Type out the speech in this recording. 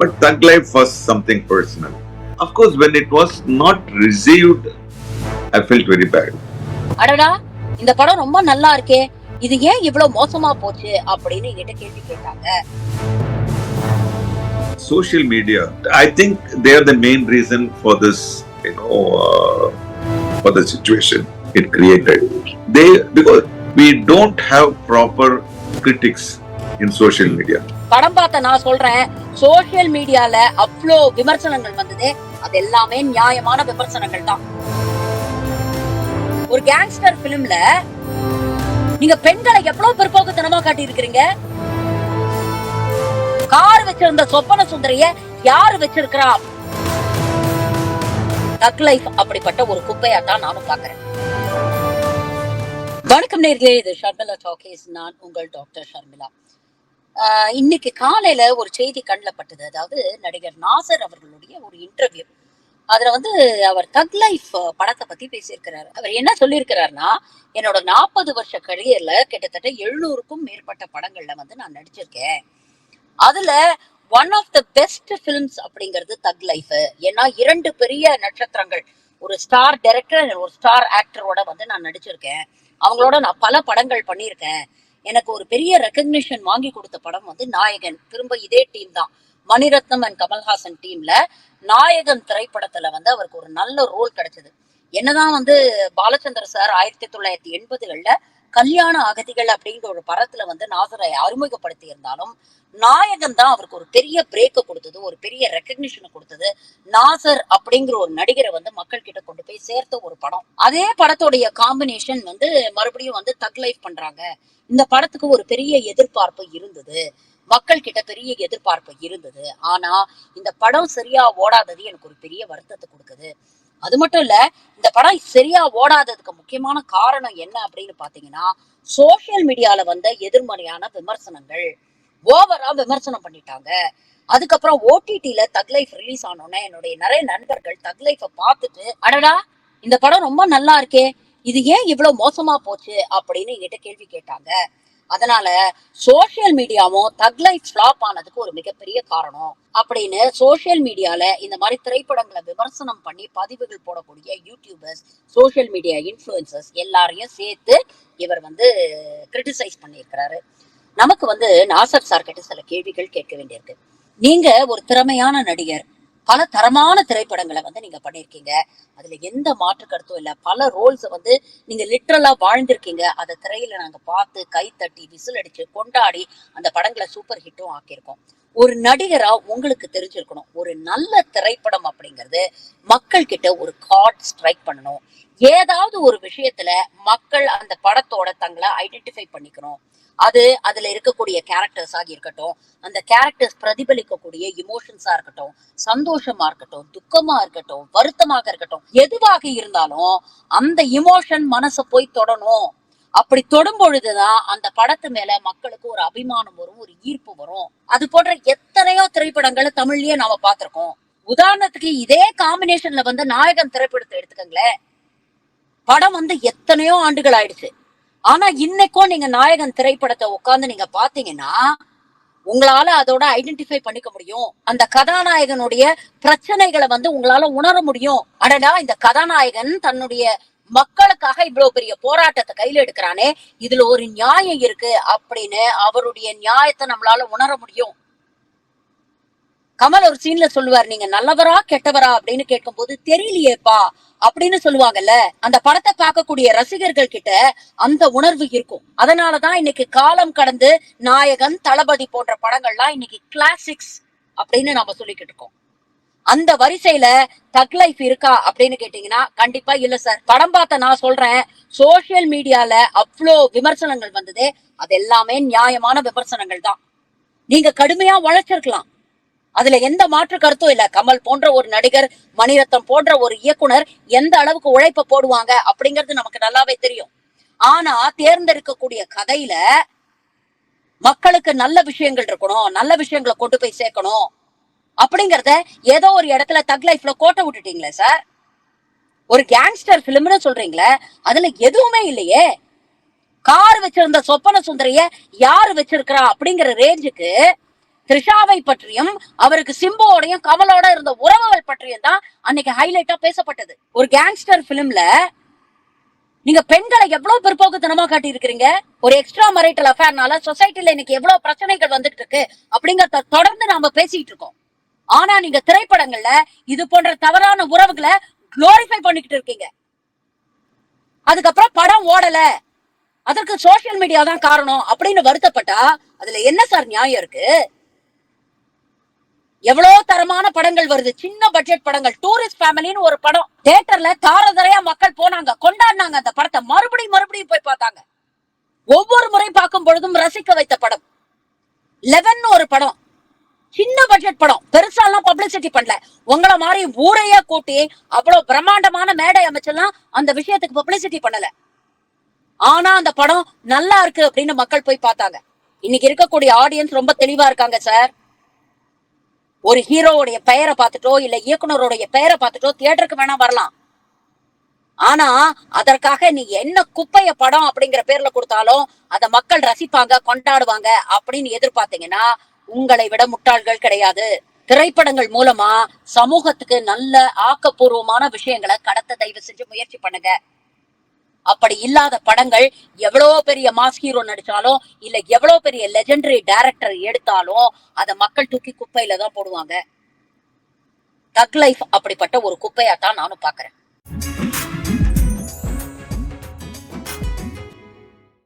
But Thug Life was something personal. Of course, when it was not received, I felt very bad. அடடா இந்த படம் ரொம்ப நல்லா இருக்கே இது ஏன் இவ்வளவு மோசமா போச்சு அப்படின்னு என்கிட்ட கேள்வி கேட்டாங்க Social media, I think they are the main reason for this, you know, uh, for the situation it created. They, because we don't have proper critics in social media படம் பார்த்த நான் சொல்றேன் சோசியல் மீடியால அவ்வளோ விமர்சனங்கள் வந்தது. அது எல்லாமே நியாயமான விமர்சனங்கள் தான். ஒரு கேங்ஸ்டர் பிலிம்ல நீங்க பெண்களை எவ்வளவு பிற்போக்குத்தனமா காட்டி இருக்கிறீங்க கார் வச்சிருந்த சொப்பன சுந்தரிய யாரு வச்சிருக்கிறா? தக் லைஃப் அப்படிப்பட்ட ஒரு குப்பையா தான் நானும் பாக்குறேன் வணக்கம் நேர்களே இது ஷர்மிளா டாக்கேஸ் நான் உங்கள் டாக்டர் ஷர்மிளா. இன்னைக்கு காலையில ஒரு செய்தி கண்ணில் பட்டது அதாவது நடிகர் நாசர் அவர்களுடைய ஒரு இன்டர்வியூ அதுல வந்து அவர் தக் லைஃப் படத்தை பத்தி பேசியிருக்கிறாரு. அவர் என்ன சொல்லியிருக்கிறாருன்னா என்னோட நாற்பது வருஷ கரியர்ல கிட்டத்தட்ட எழுநூறுக்கும் மேற்பட்ட படங்கள்ல வந்து நான் நடிச்சிருக்கேன். அதுல one of the best films அப்படிங்கிறது தக் லைஃப் ஏன்னா இரண்டு பெரிய நட்சத்திரங்கள் ஒரு ஸ்டார் டைரக்டர் ஒரு ஸ்டார் ஆக்டரோட வந்து நான் நடிச்சிருக்கேன். அவங்களோட நான் பல படங்கள் பண்ணியிருக்கேன். எனக்கு ஒரு பெரிய ரெக்கக்னிஷன் வாங்கி கொடுத்த படம் வந்து நாயகன். திரும்ப இதே டீம் தான். மணிரத்னம் அண்ட் கமல்ஹாசன் டீம்ல நாயகன் திரைப்படத்துல வந்து அவருக்கு ஒரு நல்ல ரோல் கிடைச்சது. என்னதான் வந்து பாலச்சந்திர சார் ஆயிரத்தி தொள்ளாயிரத்தி எண்பதுகள்ல கல்யாண அகதிகள் அப்படிங்கிற ஒரு படத்துல வந்து நாசரை அறிமுகப்படுத்தி இருந்தாலும் நாயகன் தான் அவருக்கு ஒரு பெரிய பிரேக்கை கொடுத்தது ஒரு பெரிய ரெக்கக்னிஷனை கொடுத்தது. நாசர் அப்படிங்கிற ஒரு நடிகரை வந்து மக்கள் கிட்ட கொண்டு போய் சேர்த்த ஒரு படம். அதே படத்துடைய காம்பினேஷன் வந்து மறுபடியும் வந்து தக் லைஃப் பண்றாங்க. இந்த படத்துக்கு ஒரு பெரிய எதிர்பார்ப்பு இருந்தது. மக்கள் கிட்ட பெரிய எதிர்பார்ப்பு இருந்தது. ஆனா இந்த படம் சரியா ஓடாதது எனக்கு ஒரு பெரிய வருத்தத்தை கொடுக்குது. அது மட்டும் இல்ல இந்த படம் சரியா ஓடாததுக்கு முக்கியமான காரணம் என்ன அப்படின்னு பாத்தீங்கன்னா சோசியல் மீடியால வந்த எதிர்மறையான விமர்சனங்கள். ஓவரா விமர்சனம் பண்ணிட்டாங்க. அதுக்கப்புறம் ஓடிடில தக் லைஃப் ரிலீஸ் ஆனோன்னே என்னுடைய நிறைய நண்பர்கள் தக் லைஃப பார்த்துட்டு அடடா இந்த படம் ரொம்ப நல்லா இருக்கே இது ஏன் இவ்வளவு மோசமா போச்சு அப்படின்னு என்கிட்ட கேள்வி கேட்டாங்க. அதனால சோசியல் மீடியாவும் தக் லைஃப் ஃபிளாப் ஆனதுக்கு ஒரு மிகப்பெரிய காரணம். அப்படின்னு சோசியல் மீடியால இந்த மாதிரி திரைப்படங்களை விமர்சனம் பண்ணி பதிவுகள் போடக்கூடிய யூடியூபர்ஸ் சோசியல் மீடியா இன்ஃபுளுசர்ஸ் எல்லாரையும் சேர்த்து இவர் வந்து கிரிட்டிசைஸ் பண்ணியிருக்கிறாரு. நமக்கு வந்து நாசர் சார் கிட்ட சில கேள்விகள் கேட்க வேண்டியிருக்கு. நீங்க ஒரு திறமையான நடிகர் பல தரமான திரைப்படங்களை வந்து நீங்க பண்ணிருக்கீங்க அதுல எந்த மாற்று கருத்தும் இல்ல. பல ரோல்ஸ் வந்து நீங்க லிட்ரலா வாழ்ந்திருக்கீங்க. அதை திரையில நாங்க பார்த்து கை தட்டி விசில் அடிச்சு கொண்டாடி அந்த படங்களை சூப்பர் ஹிட்டும் ஆக்கியிருக்கோம். ஒரு நடிகரா உங்களுக்கு தெரிஞ்சிருக்கணும். ஒரு நல்ல திரைப்படம் அப்படிங்கிறது மக்கள் கிட்ட ஒரு கார்ட் ஸ்ட்ரைக் பண்ணணும். ஏதாவது ஒரு விஷயத்துல மக்கள் அந்த படத்தோட தங்களை ஐடென்டிஃபை பண்ணிக்கணும். அது அதுல இருக்கக்கூடிய கேரக்டர்ஸாக இருக்கட்டும் அந்த கேரக்டர்ஸ் பிரதிபலிக்கக்கூடிய இமோஷன்ஸா இருக்கட்டும் சந்தோஷமா இருக்கட்டும் துக்கமா இருக்கட்டும் வருத்தமாக இருக்கட்டும் எதுவாக இருந்தாலும் அந்த இமோஷன் மனசை போய் தொடணும். அப்படி தொடும் பொழுதுதான் அந்த படத்து மேல மக்களுக்கு ஒரு அபிமானம் வரும் ஒரு ஈர்ப்பு வரும். அது போன்ற எத்தனையோ திரைப்படங்களை தமிழ்லயே நாம பார்த்திருக்கோம். உதாரணத்துக்கு இதே காம்பினேஷன்ல வந்து நாயகன் திரைப்படத்தை எடுத்துக்கங்களேன். படம் வந்து எத்தனையோ ஆண்டுகள் ஆயிடுச்சு. ஆனா இன்னைக்கும் நீங்க நாயகன் திரைப்படத்தை உட்கார்ந்து நீங்க பாத்தீங்கன்னா உங்களால அதோட ஐடென்டிஃபை பண்ணிக்க முடியும். அந்த கதாநாயகனுடைய பிரச்சனைகளை வந்து உங்களால உணர முடியும். அடடா இந்த கதாநாயகன் தன்னுடைய மக்களுக்காக இவ்வளவு பெரிய போராட்டத்தை கையில எடுக்கிறானே இதுல ஒரு நியாயம் இருக்கு அப்படின்னு அவருடைய நியாயத்தை நம்மளால உணர முடியும். கமல் ஒரு சீன்ல சொல்லுவார் நீங்க நல்லவரா கெட்டவரா? அப்படின்னு கேட்கும்போது தெரியலையேப்பா அப்படின்னு சொல்லுவாங்கல்ல அந்த படத்தை பார்க்கக்கூடிய ரசிகர்கள் கிட்ட அந்த உணர்வு இருக்கும். அதனாலதான் இன்னைக்கு காலம் கடந்து நாயகன் தளபதி போன்ற படங்கள்லாம் இன்னைக்கு கிளாசிக்ஸ் அப்படின்னு நாம சொல்லிக்கிட்டு இருக்கோம். அந்த வரிசையில தக் லைஃப் இருக்கா அப்படின்னு கேட்டீங்கன்னா கண்டிப்பா இல்ல சார் படம் பார்த்த நான் சொல்றேன் சோசியல் மீடியால அவ்வளோ விமர்சனங்கள் வந்தது. அது எல்லாமே நியாயமான விமர்சனங்கள் தான். நீங்க கடுமையா உழைச்சிருக்கலாம். அதுல எந்த மாற்று கருத்தும் இல்ல. கமல் போன்ற ஒரு நடிகர் மணிரத்னம் போன்ற ஒரு இயக்குனர் எந்த அளவுக்கு உழைப்ப போடுவாங்க அப்படிங்கிறது நமக்கு நல்லாவே தெரியும். ஆனா தேர்ந்தெடுக்கக்கூடிய கதையில மக்களுக்கு நல்ல விஷயங்கள் இருக்கணும் நல்ல விஷயங்களை கொண்டு போய் சேர்க்கணும். அப்படிங்கறத ஏதோ ஒரு இடத்துல தக் லைஃப்ல கோட்டை விட்டுட்டீங்களே சார்? ஒரு கேங்ஸ்டர் பிலிம்னு சொல்றீங்களே அதுல எதுவுமே இல்லையே. கார் வச்சிருந்த சொப்பன சுந்தரிய யாரு வச்சிருக்கிறா அப்படிங்கிற ரேஞ்சுக்கு த்ரிஷாவை பற்றியும் அவருக்கு சிம்புவோடையும் கமலோட இருந்த உறவுகள் பற்றியும் தான் அன்னைக்கு ஹைலைட்டா பேசப்பட்டது. ஒரு கேங்ஸ்டர் பிலிம்ல நீங்க பெண்களை எவ்வளவு பிற்போக்குத்தனமா காட்டி இருக்கிறீங்க ஒரு எக்ஸ்ட்ரா மரைட்டல் அஃபேர்னால சொசைட்டில இன்னைக்கு எவ்வளவு பிரச்சனைகள் வந்துட்டு இருக்கு அப்படிங்கறத தொடர்ந்து நாம பேசிட்டு இருக்கோம். ஆனா நீங்க திரைப்படங்கள்ல இது போன்ற தவறான உறவுகளை குளோரிஃபை பண்ணிக்கிட்டு இருக்கீங்க. அதுக்கப்புறம் படம் ஓடல. அதற்கு சோசியல் மீடியா தான் காரணம் அப்படின்னு வருத்தப்பட்டா அதுல என்ன சார் நியாயம் இருக்கு? எவ்வளவு தரமான படங்கள் வருது? சின்ன பட்ஜெட் படங்கள். டூரிஸ்ட் ஃபேமிலின்னு ஒரு படம். தியேட்டர்ல தாரதரையா மக்கள் போனாங்க. கொண்டாடினாங்க அந்த படத்தை. மறுபடியும் மறுபடியும் போய் பார்த்தாங்க. ஒவ்வொரு முறை பார்க்கும் பொழுதும் ரசிக்க வைத்த படம். லெவன் ஒரு படம். சின்ன பட்ஜெட் படம். பெருசாலாம் பப்ளிசிட்டி பண்ணல. உங்கள மாதிரி ஊரையே கூட்டி அவ்வளவு பிரம்மாண்டமான மேடை அமைச்செல்லாம் அந்த விஷயத்துக்கு பப்ளிசிட்டி பண்ணல. ஆனா அந்த படம் நல்லா இருக்கு அப்படின்னு மக்கள் போய் பார்த்தாங்க. இன்னைக்கு இருக்கக்கூடிய ஆடியன்ஸ் ரொம்ப தெளிவா இருக்காங்க சார் ஒரு ஹீரோவுடைய பெயரை பார்த்துட்டோ இல்ல இயக்குனருடைய பெயரை பார்த்துட்டோ தியேட்டருக்கு வேணா வரலாம். ஆனா அதற்காக நீ என்ன குப்பைய படம் அப்படிங்கிற பேர்ல கொடுத்தாலும் அதை மக்கள் ரசிப்பாங்க கொண்டாடுவாங்க அப்படின்னு எதிர்பார்த்தீங்கன்னா உங்களை விட முட்டாள்கள் கிடையாது. திரைப்படங்கள் மூலமா சமூகத்துக்கு நல்ல ஆக்கப்பூர்வமான விஷயங்களை கடத்த தயவு செஞ்சு முயற்சி பண்ணுங்க. அப்படி இல்லாத படங்கள் எவ்வளவு பெரிய மாஸ் ஹீரோ நடிச்சாலும் இல்ல எவ்வளவு பெரிய லெஜெண்டரி டைரக்டர் எடுத்தாலும் அதை மக்கள் தூக்கி குப்பையில தான் போடுவாங்க. தக் லைஃப் அப்படிப்பட்ட ஒரு குப்பையா தான் நானும் பாக்குறேன்